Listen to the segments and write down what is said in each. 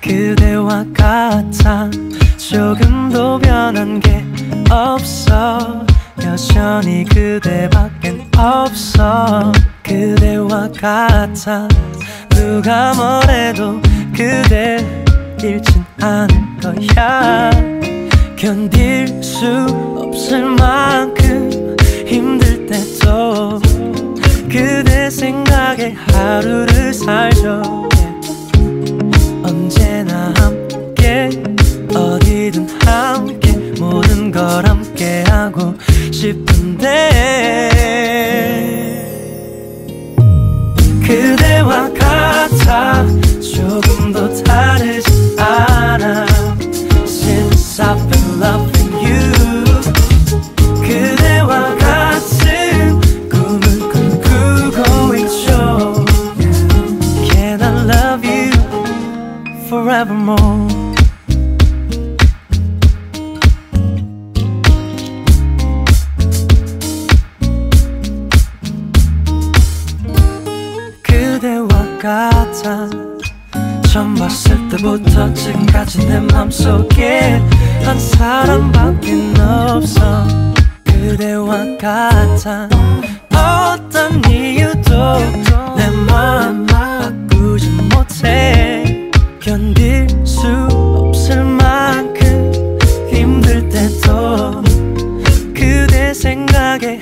그대와 같아. 조금도 변한 게 없어. 여전히 그대밖엔 없어. 그대와 같아. 누가 뭐래도 그대 잃진 않을 거야. 견딜 수 없을 만큼 힘들 하루를 살죠. 언제나 함께 어디든 함께 모든 걸 함께 하고 싶은데 그대와 같아. 조금 forevermore. 그대와 같아 처음 봤을 때부터 지금까지 내 맘속에 한 사람밖에 없어. 그대와 같아. 어떤 이유도 그대 생각에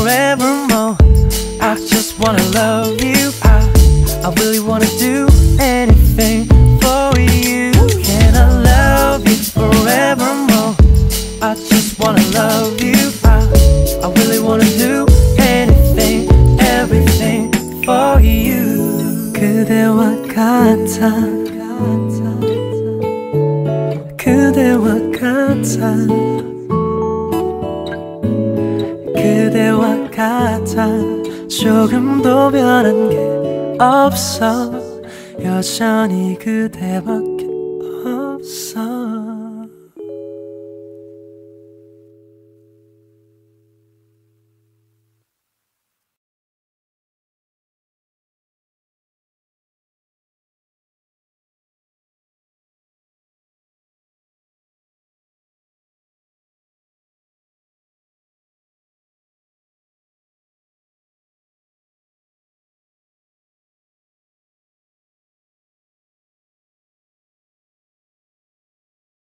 forevermore I just wanna love you I, I really wanna do anything for you Can I love you forevermore I just wanna love you I, I really wanna do anything, everything for you 그대와 같아 그대와 같아 같아. 조금도 변한 게 없어. 여전히 그대밖에 없어